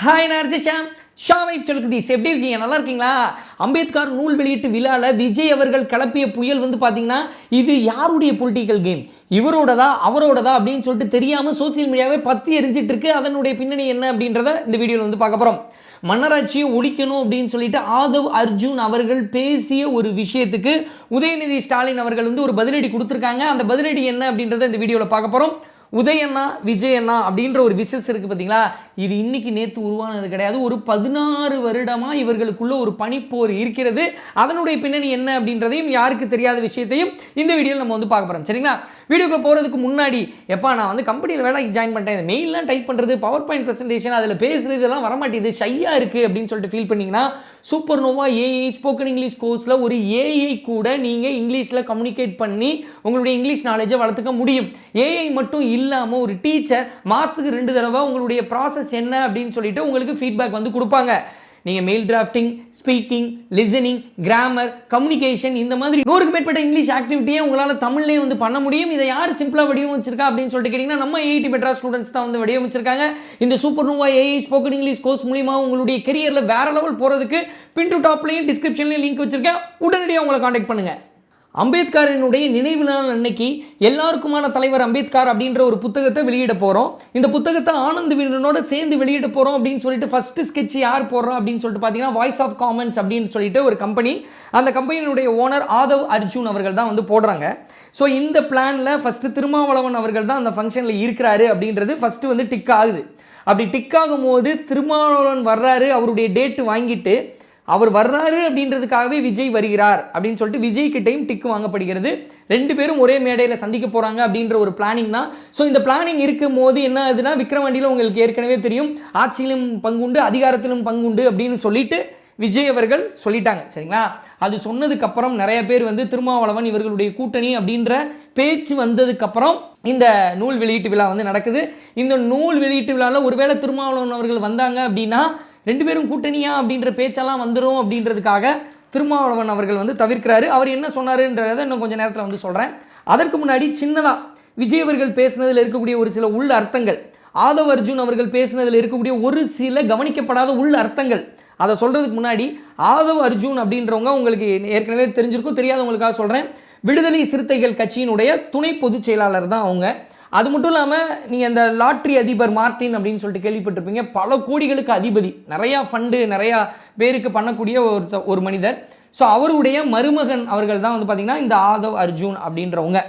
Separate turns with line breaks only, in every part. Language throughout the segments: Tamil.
ஹாய் நர்ஜிஷாம் ஷாவை சொல்குட்டீஸ் எப்படி இருக்கீங்க? நல்லா இருக்கீங்களா? அம்பேத்கர் நூல் வெளியீட்டு விழாவில் விஜய் அவர்கள் கிளப்பிய புயல் வந்து பார்த்தீங்கன்னா இது யாருடைய பொலிட்டிக்கல் கேம் இவரோடதா அவரோடதா அப்படின்னு சொல்லிட்டு தெரியாமல் சோசியல் மீடியாவே பற்றி எரிஞ்சிட்டு இருக்கு. அதனுடைய பின்னணி என்ன அப்படின்றத இந்த வீடியோவில் வந்து பார்க்க போகிறோம் மன்னராட்சியை ஒழிக்கணும் அப்படின்னு சொல்லிட்டு ஆதவ் அர்ஜுன் அவர்கள் பேசிய ஒரு விஷயத்துக்கு உதயநிதி ஸ்டாலின் அவர்கள் வந்து ஒரு பதிலடி கொடுத்துருக்காங்க. அந்த பதிலடி என்ன அப்படின்றத இந்த வீடியோவில் பார்க்க போகிறோம் உதயண்ணா விஜயண்ணா அப்படின்ற ஒரு விசஸ் இருக்குது பார்த்தீங்களா இது இன்னைக்கு நேற்று உருவானது கிடையாது. ஒரு பதினாறு வருடமாக இவர்களுக்குள்ள ஒரு பனிப்போர் இருக்கிறது. அதனுடைய பின்னணி என்ன அப்படின்றதையும் யாருக்கு தெரியாத விஷயத்தையும் இந்த வீடியோவில் நம்ம வந்து பார்க்க போகிறோம் சரிங்களா? வீடியோக்குள்ள போகிறதுக்கு முன்னாடி எப்பா நான் வந்து கம்பெனியில் வேலைக்கு ஜாயின் பண்ணிட்டேன். இந்த மெயிலெலாம் டைப் பண்ணுறது பவர் பாயிண்ட் ப்ரெசன்டேஷன் அதில் பேசுகிறது இதெல்லாம் வரமாட்டேது ஷையாக இருக்குது அப்படின்னு சொல்லிட்டு ஃபீல் பண்ணிங்கன்னா Super Nova AI spoken English கோர்ஸில் ஒரு ஏஐ கூட நீங்கள் இங்கிலீஷில் கம்யூனிகேட் பண்ணி உங்களுடைய இங்கிலீஷ் நாலேஜை வளர்த்துக்க முடியும். ஏஐ மட்டும் இல்லாமல் ஒரு டீச்சர் மாதத்துக்கு ரெண்டு தடவை உங்களுடைய ப்ராசஸ் என்ன அப்படின்னு சொல்லிட்டு உங்களுக்கு ஃபீட்பேக் வந்து கொடுப்பாங்க. நீங்கள் mail drafting speaking listening grammar communication இந்த மாதிரி நூறுக்கு மேற்பட்ட இங்கிலீஷ் ஆக்டிவிட்டியே உங்களால் தமிழ்லேயே வந்து பண்ண முடியும். இதை யார் சிம்பிளாக வடிவமைச்சிருக்கா அப்படின்னு சொல்லிட்டு கேட்டிங்கன்னா நம்ம ஏஐடி பெட்ரா ஸ்டூடெண்ட்ஸ் தான் வந்து வடிவமைச்சிருக்காங்க. இந்த Super Nova AI spoken English course மூலியமாக உங்களுடைய கெரியரில் வேற லெவல் போகிறதுக்கு பின் டு டாப்லையும் டிஸ்கிரிப்ஷன்லையும் லிங்க் வச்சிருக்கேன். உடனடியாக உங்களை காண்டாக்ட் பண்ணுங்கள் அம்பேத்கரினுடைய நினைவு நாள் அன்னைக்கு எல்லாருக்குமான தலைவர் அம்பேத்கர் அப்படின்ற ஒரு புத்தகத்தை வெளியிட போகிறோம் இந்த புத்தகத்தை ஆனந்த் வீரனோட சேர்ந்து வெளியிட போகிறோம் அப்படின்னு சொல்லிட்டு ஃபஸ்ட்டு ஸ்கெட்ச் யார் போடுறோம் அப்படின்னு சொல்லிட்டு பார்த்தீங்கன்னா வாய்ஸ் ஆஃப் காமன்ஸ் அப்படின்னு சொல்லிட்டு ஒரு கம்பெனி அந்த கம்பெனியினுடைய ஓனர் ஆதவ் அர்ஜுன் அவர்கள் தான் வந்து போடுறாங்க. ஸோ இந்த பிளானில் ஃபஸ்ட்டு திருமாவளவன் அவர்கள் தான் அந்த ஃபங்க்ஷனில் இருக்கிறாரு அப்படின்றது ஃபஸ்ட்டு வந்து டிக் ஆகுது. அப்படி டிக் ஆகும்போது திருமாவளவன் வர்றாரு அவருடைய டேட்டு வாங்கிட்டு அவர் வர்றாரு அப்படின்றதுக்காகவே விஜய் வருகிறார் அப்படின்னு சொல்லிட்டு விஜய் கிட்டையும் டிக் வாங்கப்படுகிறது. ரெண்டு பேரும் ஒரே மேடையில் சந்திக்க போகிறாங்க அப்படின்ற ஒரு பிளானிங் தான். ஸோ இந்த பிளானிங் இருக்கும் போது என்ன ஆகுதுன்னா விக்ரவாண்டியில் உங்களுக்கு ஏற்கனவே தெரியும். ஆட்சியிலும் பங்குண்டு அதிகாரத்திலும் பங்குண்டு அப்படின்னு சொல்லிட்டு விஜய் அவர்கள் சொல்லிட்டாங்க. சரிங்களா? அது சொன்னதுக்கப்புறம் நிறைய பேர் வந்து திருமாவளவன் இவர்களுடைய கூட்டணி அப்படின்ற பேச்சு வந்ததுக்கப்புறம் இந்த நூல் வெளியீட்டு விழா வந்து நடக்குது. இந்த நூல் வெளியீட்டு விழாவில் ஒருவேளை திருமாவளவன் அவர்கள் வந்தாங்க அப்படின்னா ரெண்டு பேரும் கூட்டணியா அப்படின்ற பேச்செல்லாம் வந்துடும் அப்படின்றதுக்காக திருமாவளவன் அவர்கள் வந்து தவிர்க்கிறாரு. அவர் என்ன சொன்னாருன்றதை இன்னும் கொஞ்சம் நேரத்தில் வந்து சொல்கிறேன் அதற்கு முன்னாடி சின்னதாக விஜய் அவர்கள் பேசுனதில் இருக்கக்கூடிய ஒரு சில உள் அர்த்தங்கள் ஆதவ அர்ஜுன் அவர்கள் பேசுனதில் இருக்கக்கூடிய ஒரு சில கவனிக்கப்படாத உள் அர்த்தங்கள் அதை சொல்கிறதுக்கு முன்னாடி ஆதவ் அர்ஜுன் அப்படின்றவங்க உங்களுக்கு ஏற்கனவே தெரிஞ்சிருக்கும் தெரியாதவங்களுக்காக சொல்கிறேன் விடுதலை சிறுத்தைகள் கட்சியினுடைய துணை பொதுச் செயலாளர் தான் அவங்க. அது மட்டும் இல்லாமல் நீங்கள் இந்த லாட்ரி அதிபர் மார்டின் அப்படின்னு சொல்லிட்டு கேள்விப்பட்டிருப்பீங்க. பல கோடிகளுக்கு அதிபதி. நிறையா ஃபண்டு நிறையா பேருக்கு பண்ணக்கூடிய ஒரு ஒரு மனிதர். ஸோ அவருடைய மருமகன் அவர்கள் தான் வந்து பார்த்திங்கன்னா இந்த ஆதவ் அர்ஜுன் அப்படின்றவங்க.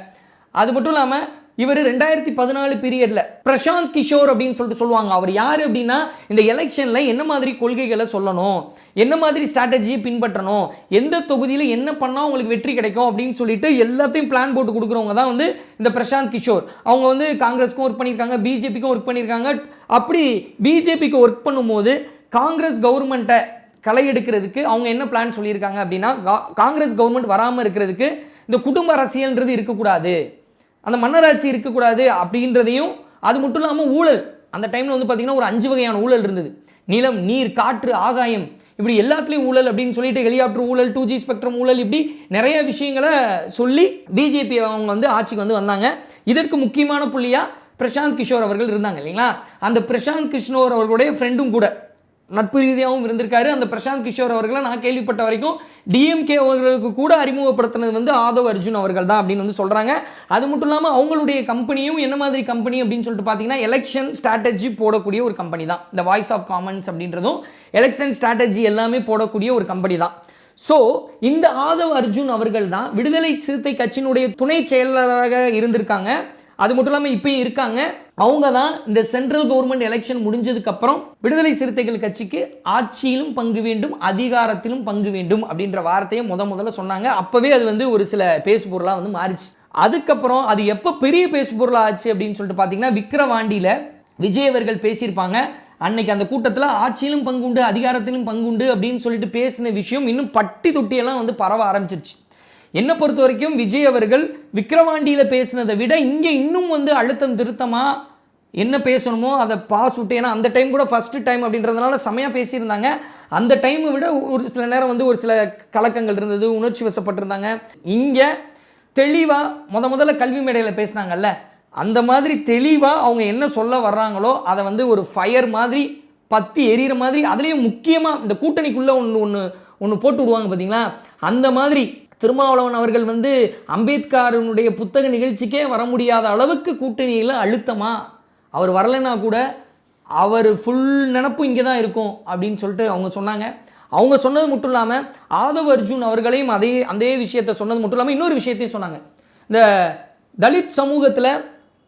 அது மட்டும் இல்லாமல் இவர் ரெண்டாயிரத்தி பதினாலு பீரியடில் பிரசாந்த் கிஷோர் அப்படின்னு சொல்லிட்டு சொல்லுவாங்க. அவர் யார் அப்படின்னா இந்த எலெக்ஷனில் என்ன மாதிரி கொள்கைகளை சொல்லணும் என்ன மாதிரி ஸ்ட்ராட்டஜியை பின்பற்றணும் எந்த தொகுதியில் என்ன பண்ணால் உங்களுக்கு வெற்றி கிடைக்கும் அப்படின்னு சொல்லிட்டு எல்லாத்தையும் பிளான் போட்டு கொடுக்குறவங்க தான் வந்து இந்த பிரசாந்த் கிஷோர். அவங்க வந்து காங்கிரஸ்க்கும் ஒர்க் பண்ணியிருக்காங்க பிஜேபிக்கும் ஒர்க் பண்ணியிருக்காங்க. அப்படி பிஜேபிக்கு ஒர்க் பண்ணும்போது காங்கிரஸ் கவர்மெண்ட்டை களை எடுக்கிறதுக்கு அவங்க என்ன பிளான் சொல்லியிருக்காங்க அப்படின்னா கா- காங்கிரஸ் கவர்மெண்ட் வராமல் இருக்கிறதுக்கு இந்த குடும்ப அரசியல்ன்றது இருக்கக்கூடாது. அந்த மன்னராட்சி இருக்கக்கூடாது அப்படின்றதையும் அது மட்டும் இல்லாமல் ஊழல். அந்த டைமில் வந்து பார்த்திங்கன்னா ஒரு அஞ்சு வகையான ஊழல் இருந்தது. நிலம் நீர் காற்று ஆகாயம் இப்படி எல்லாத்துலேயும் ஊழல் அப்படின்னு சொல்லிட்டு ஹெலிகாப்டர் ஊழல் டூ ஜி ஸ்பெக்ட்ரம் ஊழல் இப்படி நிறைய விஷயங்களை சொல்லி பிஜேபி அவங்க வந்து ஆட்சிக்கு வந்து வந்தாங்க. இதற்கு முக்கியமான புள்ளியாக பிரசாந்த் கிஷோர் அவர்கள் இருந்தாங்க இல்லைங்களா? அந்த பிரசாந்த் கிஷோர் அவர்களுடைய ஃப்ரெண்டும் கூட. நட்பு ரீதியாகவும் இருந்திருக்காரு. அந்த பிரசாந்த் கிஷோர் அவர்களை நான் கேள்விப்பட்ட வரைக்கும் டிஎம்கே அவர்களுக்கு கூட அறிமுகப்படுத்தினது வந்து ஆதவ் அர்ஜுன் அவர்கள் தான் அப்படின்னு வந்து சொல்கிறாங்க அது மட்டும் இல்லாமல் அவங்களுடைய கம்பெனியும் என்ன மாதிரி கம்பெனி அப்படின்னு சொல்லிட்டு பார்த்தீங்கன்னா எலெக்ஷன் ஸ்ட்ராட்டஜி போடக்கூடிய ஒரு கம்பெனி தான். இந்த வாய்ஸ் ஆஃப் காமன்ஸ் அப்படின்றதும் எலெக்ஷன் ஸ்ட்ராட்டஜி எல்லாமே போடக்கூடிய ஒரு கம்பெனி தான். ஸோ இந்த ஆதவ் அர்ஜுன் அவர்கள் தான் விடுதலை சிறுத்தை கட்சியினுடைய துணை செயலாளராக இருந்திருக்காங்க. அது மட்டும் இல்லாமல் இப்பயும் இருக்காங்க. அவங்க தான் இந்த சென்ட்ரல் கவர்மெண்ட் எலெக்ஷன் முடிஞ்சதுக்கப்புறம் விடுதலை சிறுத்தைகள் கட்சிக்கு ஆட்சியிலும் பங்கு வேண்டும் அதிகாரத்திலும் பங்கு வேண்டும் அப்படின்ற வார்த்தையை முத முதல்ல சொன்னாங்க. அப்போவே அது வந்து ஒரு சில பேசுபொருளாக வந்து மாறிச்சு. அதுக்கப்புறம் அது எப்போ பெரிய பேசுபொருளாக ஆச்சு அப்படின்னு சொல்லிட்டு பார்த்தீங்கன்னா விக்ரவாண்டியில் விஜய் அவர்கள் பேசியிருப்பாங்க. அன்னைக்கு அந்த கூட்டத்தில் ஆட்சியிலும் பங்குண்டு அதிகாரத்திலும் பங்குண்டு அப்படின்னு சொல்லிட்டு பேசின விஷயம் இன்னும் பட்டி தொட்டியெல்லாம் வந்து பரவ ஆரம்பிச்சிருச்சு. என்னை பொறுத்த வரைக்கும் விஜய் அவர்கள் விக்ரவாண்டியில் பேசினதை விட இங்கே இன்னும் வந்து அழுத்தம் திருத்தமாக என்ன பேசணுமோ அதை பாஸ் விட்டு ஏன்னா அந்த டைம் கூட ஃபஸ்ட்டு டைம் அப்படின்றதுனால செமையாக பேசியிருந்தாங்க. அந்த டைமை விட ஒரு சில நேரம் வந்து ஒரு சில கலக்கங்கள் இருந்தது உணர்ச்சி வசப்பட்டிருந்தாங்க. இங்கே தெளிவாக முத முதல்ல கல்வி மேடையில் பேசினாங்கல்ல அந்த மாதிரி தெளிவாக அவங்க என்ன சொல்ல வர்றாங்களோ அதை வந்து ஒரு ஃபயர் மாதிரி பத்தி எரியிற மாதிரி அதுலேயும் முக்கியமாக இந்த கூட்டணிக்குள்ளே ஒன்று ஒன்று ஒன்று போட்டு விடுவாங்க பார்த்தீங்களா அந்த மாதிரி திருமாவளவன் அவர்கள் வந்து அம்பேத்கரனுடைய புத்தக நிகழ்ச்சிக்கே வர முடியாத அளவுக்கு கூட்டணியில் அழுத்தமாக அவர் வரலைன்னா கூட அவர் ஃபுல் நினப்பும் இங்கே தான் இருக்கும் அப்படின்னு சொல்லிட்டு அவங்க சொன்னாங்க. அவங்க சொன்னது மட்டும் இல்லாமல் ஆதவ் அர்ஜுன் அவர்களையும் அதே அதே விஷயத்தை சொன்னது மட்டும் இல்லாமல் இன்னொரு விஷயத்தையும் சொன்னாங்க. இந்த தலித் சமூகத்தில்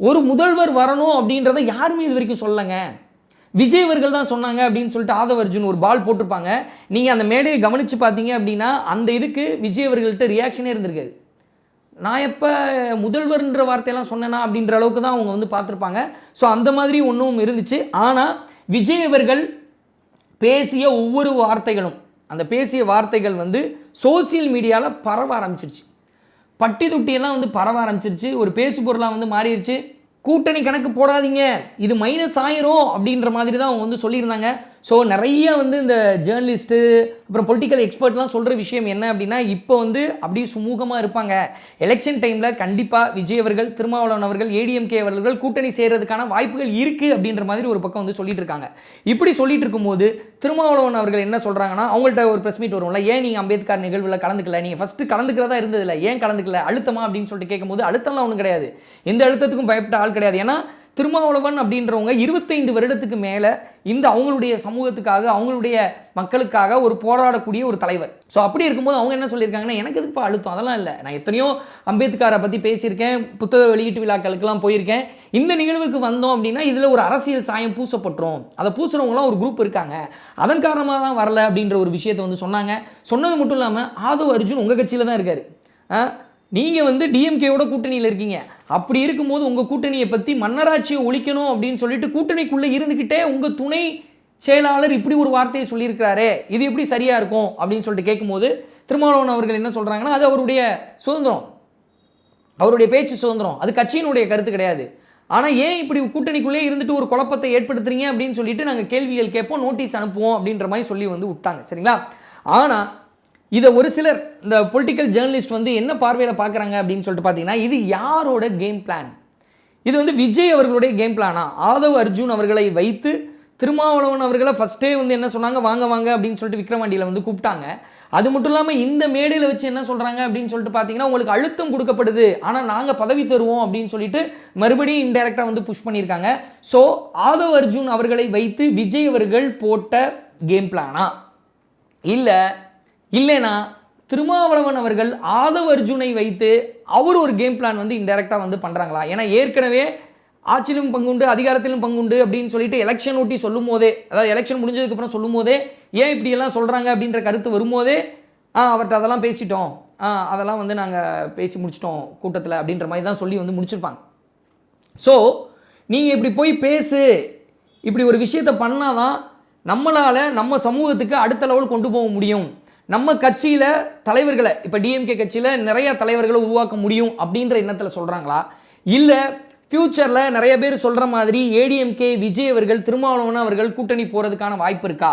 ஒரு முதல்வர் வரணும் அப்படின்றத யாருமே இது வரைக்கும் சொல்லலைங்க. விஜய் அவர்கள் தான் சொன்னாங்க அப்படின்னு சொல்லிட்டு ஆதவ் அர்ஜுன் ஒரு பால் போட்டிருப்பாங்க. நீங்கள் அந்த மேடையை கவனித்து பார்த்தீங்க அப்படின்னா அந்த இதுக்கு விஜய் அவர்கள்ட்ட ரியாக்ஷனே இருந்திருக்காது. நான் எப்போ முதல்வர்ன்ற வார்த்தையெல்லாம் சொன்னேனா அப்படின்ற அளவுக்கு தான் அவங்க வந்து பார்த்துருப்பாங்க. ஸோ அந்த மாதிரி ஒன்றும் இருந்துச்சு. ஆனால் விஜய் அவர்கள் பேசிய ஒவ்வொரு வார்த்தைகளும் அந்த பேசிய வார்த்தைகள் வந்து சோசியல் மீடியாவில் பரவ ஆரம்பிச்சிருச்சு. பட்டி தொட்டியெல்லாம் வந்து பரவ ஆரம்பிச்சிருச்சு. ஒரு பேசு பொருளாக வந்து மாறிடுச்சு கூட்டணி கணக்கு போடாதீங்க. இது மைனஸ் ஆயிரும் அப்படின்ற மாதிரி தான் அவங்க வந்து சொல்லியிருந்தாங்க. ஸோ நிறைய வந்து இந்த ஜேர்னலிஸ்ட்டு அப்புறம் பொலிட்டிக்கல் எக்ஸ்பர்ட்லாம் சொல்கிற விஷயம் என்ன அப்படின்னா இப்போ வந்து அப்படியே சுமூகமாக இருப்பாங்க. எலெக்ஷன் டைமில் கண்டிப்பாக விஜய் அவர்கள் திருமாவளவன் அவர்கள் ஏடிஎம்கே அவர்கள் கூட்டணி சேர்கிறதுக்கான வாய்ப்புகள் இருக்குது அப்படின்ற மாதிரி ஒரு பக்கம் வந்து சொல்லிட்டு இருக்காங்க. இப்படி சொல்லிட்டு இருக்கும்போது திருமாவளவன் அவர்கள் என்ன சொல்கிறாங்கன்னா அவங்கள்ட்ட ஒரு ப்ரெஸ் மீட் வரும்ல ஏன் நீங்கள் அம்பேத்கர் நிகழ்வில் கலந்துக்கல? நீங்கள் ஃபஸ்ட்டு கலந்துக்கிறதா இருந்ததில்ல. ஏன் கலந்துக்கல? அழுத்தமா? அப்படின்னு சொல்லிட்டு கேட்கும்போது அழுத்தம்லாம் ஒன்றும் கிடையாது. எந்த அழுத்தத்துக்கும் பயப்பட்ட ஆள் கிடையாது. ஏன்னா திருமாவளவன் அப்படின்றவங்க இருபத்தைந்து வருடத்துக்கு மேலே இந்த அவங்களுடைய சமூகத்துக்காக அவங்களுடைய மக்களுக்காக ஒரு போராடக்கூடிய ஒரு தலைவர். ஸோ அப்படி இருக்கும்போது அவங்க என்ன சொல்லியிருக்காங்கன்னா எனக்கு இப்போ அழுத்தம்? அதெல்லாம் இல்லை. நான் எத்தனையோ அம்பேத்கரை பற்றி பேசியிருக்கேன் புத்தக வெளியீட்டு விழாக்களுக்கெல்லாம் போயிருக்கேன். இந்த நிகழ்வுக்கு வந்தோம் அப்படின்னா இதில் ஒரு அரசியல் சாயம் பூசப்பட்டுரும். அதை பூசுறவங்களாம் ஒரு குரூப் இருக்காங்க. அதன் காரணமாக தான் வரல அப்படின்ற ஒரு விஷயத்தை வந்து சொன்னாங்க. சொன்னது மட்டும் இல்லாமல் ஆதவ் அர்ஜுன் உங்கள் கட்சியில் தான் இருக்கார். நீங்கள் வந்து டிஎம்கேவோட கூட்டணியில் இருக்கீங்க. அப்படி இருக்கும்போது உங்கள் கூட்டணியை பற்றி மன்னராட்சியை ஒழிக்கணும் அப்படின்னு சொல்லிட்டு கூட்டணிக்குள்ளே இருந்துக்கிட்டே உங்கள் துணை செயலாளர் இப்படி ஒரு வார்த்தையை சொல்லியிருக்கிறாரே இது எப்படி சரியாக இருக்கும் அப்படின்னு சொல்லிட்டு கேட்கும்போது திருமாவளவன் அவர்கள் என்ன சொல்கிறாங்கன்னா அது அவருடைய சுதந்திரம். அவருடைய பேச்சு சுதந்திரம். அது கட்சியினுடைய கருத்து கிடையாது. ஆனால் ஏன் இப்படி கூட்டணிக்குள்ளே இருந்துட்டு ஒரு குழப்பத்தை ஏற்படுத்துறீங்க அப்படின்னு சொல்லிட்டு நாங்கள் கேள்விகள் கேட்போம் நோட்டீஸ் அனுப்புவோம் அப்படின்ற மாதிரி சொல்லி வந்து விட்டாங்க. சரிங்களா? ஆனால் இதை ஒரு சிலர் இந்த பொலிட்டிக்கல் ஜேர்னலிஸ்ட் வந்து என்ன பார்வையில் பார்க்குறாங்க அப்படின்னு சொல்லிட்டு பார்த்தீங்கன்னா இது யாரோட கேம் பிளான் இது வந்து விஜய் அவர்களுடைய கேம் பிளானா ஆதவ் அர்ஜுன் அவர்களை வைத்து திருமாவளவன் அவர்களை ஃபஸ்ட்டே வந்து என்ன சொன்னாங்க? வாங்க வாங்க அப்படின்னு சொல்லிட்டு விக்ரவாண்டியில் வந்து கூப்பிட்டாங்க. அது மட்டும் இல்லாமல் இந்த மேடையில் வச்சு என்ன சொல்கிறாங்க அப்படின்னு சொல்லிட்டு பார்த்தீங்கன்னா உங்களுக்கு அழுத்தம் கொடுக்கப்படுது. ஆனால் நாங்கள் பதவி தருவோம் அப்படின்னு சொல்லிட்டு மறுபடியும் இன்டெரக்டாக வந்து புஷ் பண்ணியிருக்காங்க. ஸோ ஆதவ் அர்ஜுன் அவர்களை வைத்து விஜய் அவர்கள் போட்ட கேம் பிளானா இல்லை இல்லைனா திருமாவளவன் அவர்கள் ஆதவ அர்ஜுனை வைத்து அவர் ஒரு கேம் பிளான் வந்து இன்டெரக்டாக வந்து பண்ணுறாங்களா ஏன்னா ஏற்கனவே ஆட்சியிலும் பங்குண்டு அதிகாரத்திலும் பங்குண்டு அப்படின்னு சொல்லிட்டு எலெக்ஷன் ஒட்டி சொல்லும் போதே அதாவது எலெக்ஷன் முடிஞ்சதுக்கப்புறம் சொல்லும் போதே ஏன் இப்படியெல்லாம் சொல்கிறாங்க அப்படின்ற கருத்து வரும்போதே ஆ அவர்கிட்ட அதெல்லாம் பேசிட்டோம். ஆ அதெல்லாம் வந்து நாங்கள் பேசி முடிச்சிட்டோம் கூட்டத்தில் அப்படின்ற மாதிரி தான் சொல்லி வந்து முடிச்சிருப்பாங்க. ஸோ நீங்கள் இப்படி போய் பேசு. இப்படி ஒரு விஷயத்தை பண்ணால் தான் நம்மளால் நம்ம சமூகத்துக்கு அடுத்த லெவல் கொண்டு போக முடியும். நம்ம கட்சியில் தலைவர்களை இப்போ டிஎம்கே கட்சியில் நிறையா தலைவர்களை உருவாக்க முடியும் அப்படின்ற எண்ணத்தில் சொல்கிறாங்களா இல்லை ஃப்யூச்சரில் நிறைய பேர் சொல்கிற மாதிரி ஏடிஎம்கே விஜய் அவர்கள் திருமாவளவன் அவர்கள் கூட்டணி போகிறதுக்கான வாய்ப்பு இருக்கா?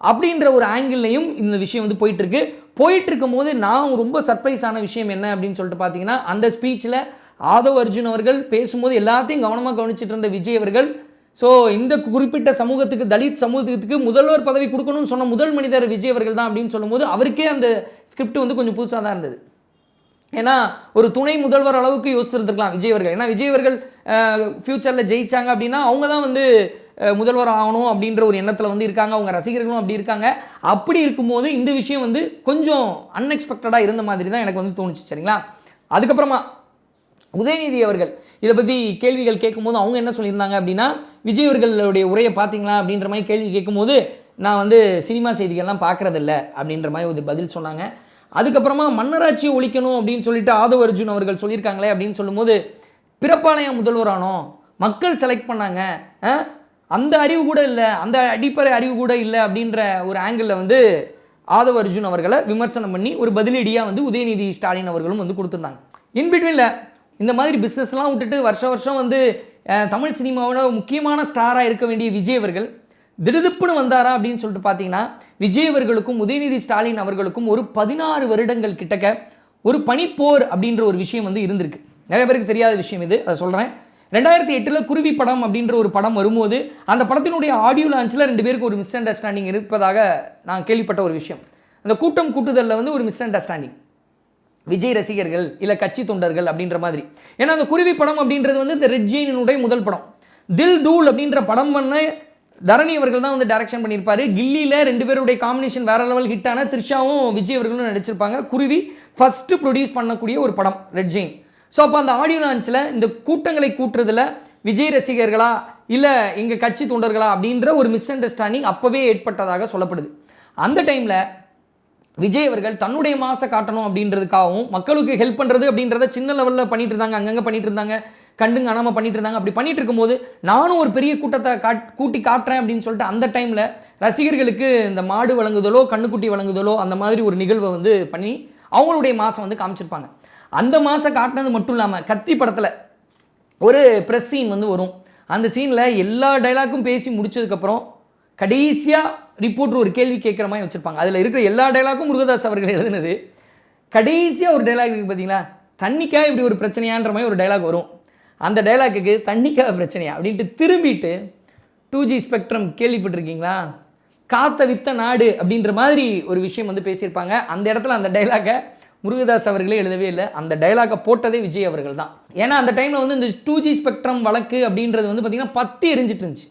அப்படின்ற ஒரு ஆங்கிள்லையும் இந்த விஷயம் வந்து போயிட்டுருக்கு. போயிட்டு இருக்கும் போது நான் ரொம்ப சர்ப்ரைஸ் ஆன விஷயம் என்ன அப்படின்னு சொல்லிட்டு பார்த்தீங்கன்னா அந்த ஸ்பீச்சில் ஆதவ் அர்ஜுன் அவர்கள் பேசும்போது எல்லாத்தையும் கவனமாக கவனிச்சிட்டு இருந்த விஜய் அவர்கள் ஸோ இந்த குறிப்பிட்ட சமூகத்துக்கு தலித் சமூகத்துக்கு முதல்வர் பதவி கொடுக்கணும்னு சொன்ன முதல் மனிதர் விஜய் அவர்கள் தான் அப்படின்னு சொல்லும்போது அவருக்கே அந்த ஸ்கிரிப்ட் வந்து கொஞ்சம் புதுசாக தான் இருந்தது. ஏன்னா ஒரு துணை முதல்வர் அளவுக்கு யோசித்திருந்துருக்கலாம் விஜய் அவர்கள். ஏன்னா விஜய் அவர்கள் ஃப்யூச்சரில் ஜெயித்தாங்க அப்படின்னா அவங்க தான் வந்து முதல்வர் ஆகணும் அப்படின்ற ஒரு எண்ணத்தில் வந்து இருக்காங்க. அவங்க ரசிகர்களும் அப்படி இருக்காங்க. அப்படி இருக்கும்போது இந்த விஷயம் வந்து கொஞ்சம் அன்எக்ஸ்பெக்டடாக இருந்த மாதிரி தான் எனக்கு வந்து தோணுச்சு சரிங்களா? அதுக்கப்புறமா உதயநிதி அவர்கள் இதை பற்றி கேள்விகள் கேட்கும்போது அவங்க என்ன சொல்லியிருந்தாங்க அப்படின்னா விஜய் அவர்களுடைய உரையை பார்த்தீங்களா அப்படின்ற மாதிரி கேள்வி கேட்கும்போது நான் வந்து சினிமா செய்திகள்லாம் பார்க்குறதில்ல அப்படின்ற மாதிரி ஒரு பதில் சொன்னாங்க. அதுக்கப்புறமா மன்னராட்சியை ஒழிக்கணும் அப்படின்னு சொல்லிட்டு ஆதவ அர்ஜுன் அவர்கள் சொல்லியிருக்காங்களே அப்படின்னு சொல்லும்போது பிறப்பாளையம் முதல்வரானோ மக்கள் செலக்ட் பண்ணாங்க. ஆ? அந்த அறிவு கூட இல்லை அந்த அடிப்படை அறிவு கூட இல்லை அப்படின்ற ஒரு ஆங்கிளில் வந்து ஆதவ அர்ஜுன் அவர்களை விமர்சனம் பண்ணி ஒரு பதிலடியாக வந்து உதயநிதி ஸ்டாலின் அவர்களும் வந்து கொடுத்துருந்தாங்க. இன்பிட்வீனில் இந்த மாதிரி பிஸ்னஸ்லாம் விட்டுட்டு வருஷ வருஷம் வந்து தமிழ் சினிமாவோட முக்கியமான ஸ்டாராக இருக்க வேண்டிய விஜய் அவர்கள் திடுதிப்புன்னு வந்தாரா அப்படின்னு சொல்லிட்டு பார்த்தீங்கன்னா விஜய் அவர்களுக்கும் உதயநிதி ஸ்டாலின் அவர்களுக்கும் ஒரு பதினாறு வருடங்கள் கிட்டக்க ஒரு பனிப்போர் அப்படின்ற ஒரு விஷயம் வந்து இருந்திருக்கு. நிறைய பேருக்கு தெரியாத விஷயம் இது அதை சொல்கிறேன் ரெண்டாயிரத்தி எட்டில் குருவி படம் அப்படின்ற ஒரு படம் வரும்போது அந்த படத்தினுடைய ஆடியோ லான்ச்சில் ரெண்டு பேருக்கு ஒரு மிஸ் அண்டர்ஸ்டாண்டிங் இருப்பதாக நான் கேள்விப்பட்ட ஒரு விஷயம். அந்த கூட்டம் கூட்டுதலில் வந்து ஒரு மிஸ் அண்டர்ஸ்டாண்டிங் விஜய் ரசிகர்கள் இல்லை கட்சி தொண்டர்கள் அப்படின்ற மாதிரி. ஏன்னா அந்த குருவி படம் அப்படின்றது வந்து இந்த ரெட் முதல் படம். தில் டூல் அப்படின்ற படம் பண்ண தரணி அவர்கள் தான் வந்து டைரக்ஷன் பண்ணியிருப்பாரு. கில்லியில் ரெண்டு பேருடைய காம்பினேஷன் வேற லெவல் ஹிட்டான த்ரிஷாவும் விஜய் அவர்களும் நடிச்சிருப்பாங்க. குருவி ஃபஸ்ட்டு ப்ரொடியூஸ் பண்ணக்கூடிய ஒரு படம் ரெட் ஜெயின் ஸோ அப்போ அந்த ஆடியோ லான்ச்சில் இந்த கூட்டங்களை கூட்டுறதுல விஜய் ரசிகர்களா இல்லை எங்கள் கட்சி தொண்டர்களா அப்படின்ற ஒரு மிஸ் அண்டர்ஸ்டாண்டிங் அப்போவே ஏற்பட்டதாக சொல்லப்படுது. அந்த டைமில் விஜய் அவர்கள் தன்னுடைய மாசை காட்டணும் அப்படின்றதுக்காகவும் மக்களுக்கு ஹெல்ப் பண்ணுறது அப்படின்றத சின்ன லெவலில் பண்ணிட்டு இருந்தாங்க அங்கங்கே பண்ணிட்டு இருந்தாங்க கண்டுங்க காணாமல் பண்ணிட்டு இருந்தாங்க. அப்படி பண்ணிட்டு இருக்கும்போது நானும் ஒரு பெரிய கூட்டத்தை காட் கூட்டி காட்டுறேன் அப்படின்னு சொல்லிட்டு அந்த டைமில் ரசிகர்களுக்கு இந்த மாடு வழங்குதலோ கண்ணுக்குட்டி வழங்குதலோ அந்த மாதிரி ஒரு நிகழ்வை வந்து பண்ணி அவங்களுடைய மாதம் வந்து காமிச்சிருப்பாங்க. அந்த மாதம் காட்டினது மட்டும் இல்லாமல் கத்தி படத்தில் ஒரு ப்ரெஸ் சீன் வந்து வரும். அந்த சீனில் எல்லா டைலாக்கும் பேசி முடிச்சதுக்கப்புறம் கடைசியாக ரிப்போர்ட் ஒரு கேள்வி கேட்குற மாதிரி வச்சுருப்பாங்க. அதில் இருக்கிற எல்லா டைலாக்கும் முருகதாஸ் அவர்கள் எழுதுனது. கடைசியாக ஒரு டைலாக் இருக்குது பார்த்தீங்களா தண்ணிக்காக இப்படி ஒரு பிரச்சனையான்ற மாதிரி ஒரு டைலாக் வரும். அந்த டைலாக்குக்கு தண்ணிக்காக பிரச்சனையா? அப்படின்ட்டு திரும்பிட்டு டூ ஜி ஸ்பெக்ட்ரம் கேள்விப்பட்டிருக்கீங்களா? காத்த வித்த நாடு அப்படின்ற மாதிரி ஒரு விஷயம் வந்து பேசியிருப்பாங்க. அந்த இடத்துல அந்த டைலாக்கை முருகதாஸ் அவர்களே எழுதவே இல்லை. அந்த டைலாக்கை போட்டதே விஜய் அவர்கள் தான். ஏன்னா அந்த டைமில் வந்து இந்த டூ ஜி ஸ்பெக்ட்ரம் வழக்கு அப்படின்றது வந்து பார்த்திங்கன்னா பத்தி எரிஞ்சிட்டு இருந்துச்சு.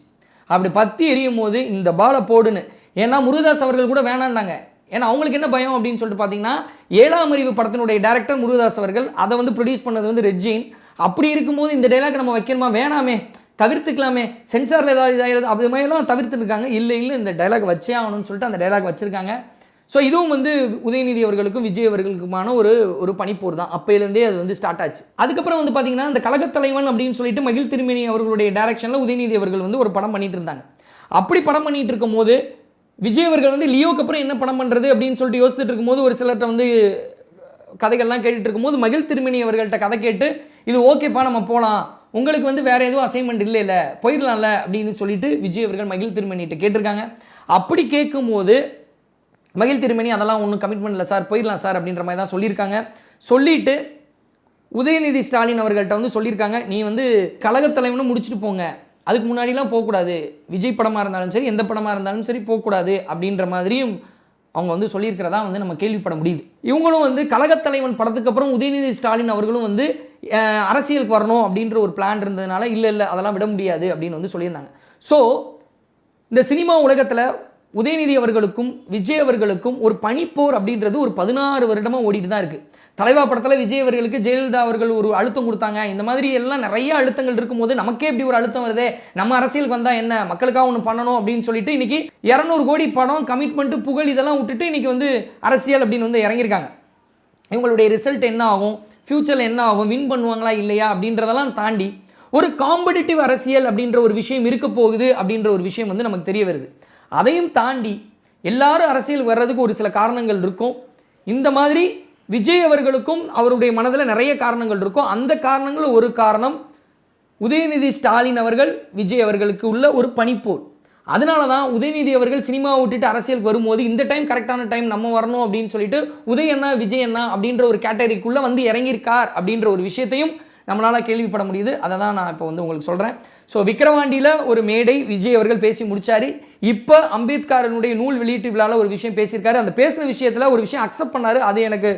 அப்படி பத்தி எரியும் போது இந்த பாலை போடுன்னு ஏன்னா முருகதாஸ் அவர்கள் கூட வேணான்னாங்க ஏன்னா அவங்களுக்கு என்ன பயம் அப்படின்னு சொல்லிட்டு பார்த்தீங்கன்னா ஏழாம் அறிவு படத்தினுடைய டேரக்டர் முருகதாஸ் அவர்கள் அதை வந்து ப்ரொடியூஸ் பண்ணது வந்து ரெட்ஜின் அப்படி இருக்கும்போது இந்த டைலாக் நம்ம வைக்கணுமா? வேணாமே. தவிர்த்துக்கலாமே. சென்சாரில் ஏதாவது இதாகிறது அது மாதிரிலாம் தவிர்த்துருக்காங்க. இல்லை இல்லை இந்த டைலாக் வச்சே ஆகணும்னு சொல்லிட்டு அந்த டைலாக் வச்சுருக்காங்க. ஸோ இதுவும் வந்து உதயநிதி அவர்களுக்கும் விஜய் அவர்களுக்குமான ஒரு ஒரு பனிப்போர் தான். அப்போலேருந்தே அது வந்து ஸ்டார்ட் ஆச்சு. அதுக்கப்புறம் வந்து பார்த்தீங்கன்னா இந்த கழகத் தலைவன் அப்படின்னு சொல்லிட்டு மகிழ் திருமேனி அவர்களுடைய டேரக்ஷனில் உதயநிதி அவர்கள் வந்து ஒரு படம் பண்ணிட்டு இருந்தாங்க. அப்படி படம் பண்ணிட்டு இருக்கும் போது விஜய் அவர்கள் வந்து லியோக்கு அப்புறம் என்ன படம் பண்ணுறது அப்படின்னு சொல்லிட்டு யோசிச்சுட்டு இருக்கும்போது ஒரு சிலர்கிட்ட வந்து கதைகள்லாம் கேட்டுட்டு இருக்கும்போது மகிழ் திருமணி அவர்கள்ட்ட கதை கேட்டு இது ஓகேப்பா நம்ம போகலாம் உங்களுக்கு வந்து வேறு எதுவும் அசைன்மெண்ட் இல்லை இல்லை போயிடலாம்ல அப்படின்னு சொல்லிட்டு விஜய் அவர்கள் மகிழ் திருமணிகிட்ட கேட்டிருக்காங்க. அப்படி கேட்கும்போது மகிழ் திருமணி அதெல்லாம் ஒன்றும் கமிட்மெண்ட் இல்லை சார் போயிடலாம் சார் அப்படின்ற மாதிரி தான் சொல்லியிருக்காங்க. சொல்லிட்டு உதயநிதி ஸ்டாலின் அவர்கள்ட்ட வந்து சொல்லியிருக்காங்க நீ வந்து கழகத் தலைவனும் முடிச்சுட்டு போங்க. அதுக்கு முன்னாடிலாம் போகக்கூடாது. விஜய் படமாக இருந்தாலும் சரி எந்த படமாக இருந்தாலும் சரி போகக்கூடாது அப்படின்ற மாதிரியும் அவங்க வந்து சொல்லியிருக்கிறதா வந்து நம்ம கேள்விப்பட முடியுது. இவங்களும் வந்து கழகத் தலைவன் படத்துக்கு அப்புறம் உதயநிதி ஸ்டாலின் அவர்களும் வந்து அரசியலுக்கு வரணும் அப்படின்ற ஒரு பிளான் இருந்ததுனால இல்லை இல்லை அதெல்லாம் விட முடியாது அப்படின்னு வந்து சொல்லியிருந்தாங்க. ஸோ இந்த சினிமா உலகத்தில் உதயநிதி அவர்களுக்கும் விஜய் அவர்களுக்கும் ஒரு பனிப்போர் அப்படின்றது ஒரு பதினாறு வருடமாக ஓடிட்டு தான் இருக்குது தலைவா படத்தில் விஜய் அவர்களுக்கு ஜெயலலிதா அவர்கள் ஒரு அழுத்தம் கொடுத்தாங்க. இந்த மாதிரி எல்லாம் நிறைய அழுத்தங்கள் இருக்கும்போது நமக்கே இப்படி ஒரு அழுத்தம் வருதே. நம்ம அரசியலுக்கு வந்தால் என்ன? மக்களுக்காக ஒன்று பண்ணணும் அப்படின்னு சொல்லிட்டு இன்னைக்கு இரநூறு கோடி படம் கமிட்மெண்ட்டு புகழ் இதெல்லாம் விட்டுட்டு இன்னைக்கு வந்து அரசியல் அப்படின்னு வந்து இறங்கியிருக்காங்க. இவங்களுடைய ரிசல்ட் என்ன ஆகும்? ஃப்யூச்சரில் என்ன ஆகும்? வின் பண்ணுவாங்களா இல்லையா? அப்படின்றதெல்லாம் தாண்டி ஒரு காம்படிட்டிவ் அரசியல் அப்படின்ற ஒரு விஷயம் இருக்க போகுது அப்படின்ற ஒரு விஷயம் வந்து நமக்கு தெரிய வருது. அதையும் தாண்டி எல்லாரும் அரசியல் வர்றதுக்கு ஒரு சில காரணங்கள் இருக்கும். இந்த மாதிரி விஜய் அவர்களுக்கும் அவருடைய மனதில் நிறைய காரணங்கள் இருக்கும். அந்த காரணங்கள் ஒரு காரணம். உதயநிதி ஸ்டாலின் அவர்கள் விஜய் அவர்களுக்கு உள்ள ஒரு பனிப்போர். அதனால தான் உதயநிதி அவர்கள் சினிமாவை விட்டுட்டு அரசியல் வரும்போது இந்த டைம் கரெக்டான டைம் நம்ம வரணும் அப்படின்னு சொல்லிட்டு உதய் அண்ணா விஜய் அண்ணா அப்படின்ற ஒரு கேட்டகரிக்குள்ளே வந்து இறங்கியிருக்கார் அப்படின்ற ஒரு விஷயத்தையும் நம்மளால் கேள்விப்பட முடியுது. அதை தான் நான் இப்போ வந்து உங்களுக்கு சொல்கிறேன் ஸோ விக்கிரவாண்டியில் ஒரு மேடை விஜய் அவர்கள் பேசி முடித்தார் இப்போ அம்பேத்கரனுடைய நூல் வெளியீட்டு விழாவில் ஒரு விஷயம் பேசியிருக்காரு. அந்த பேசின விஷயத்தில் ஒரு விஷயம் அக்செப்ட் பண்ணார். அது எனக்கு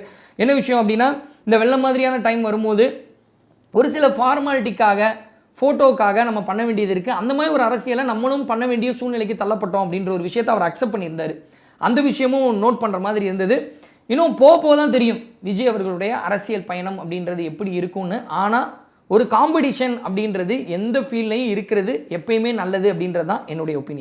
என்ன விஷயம் அப்படின்னா இந்த வெள்ளம் மாதிரியான டைம் வரும்போது ஒரு சில ஃபார்மாலிட்டிக்காக ஃபோட்டோக்காக நம்ம பண்ண வேண்டியது இருக்குது அந்த மாதிரி ஒரு அரசியலை நம்மளும் பண்ண வேண்டிய சூழ்நிலைக்கு தள்ளப்பட்டோம் அப்படின்ற ஒரு விஷயத்தை அவர் அக்செப்ட் பண்ணியிருந்தார். அந்த விஷயமும் நோட் பண்ணுற மாதிரி இருந்தது. இன்னும் போக போக தான் தெரியும் விஜய் அவர்களுடைய அரசியல் பயணம் அப்படின்றது எப்படி இருக்கும்னு. ஆனால் ஒரு காம்படிஷன் அப்படின்றது எந்த ஃபீல்ட்லையும் இருக்கிறது எப்பயுமே நல்லது அப்படின்றது தான் என்னுடைய ஒப்பீனியன்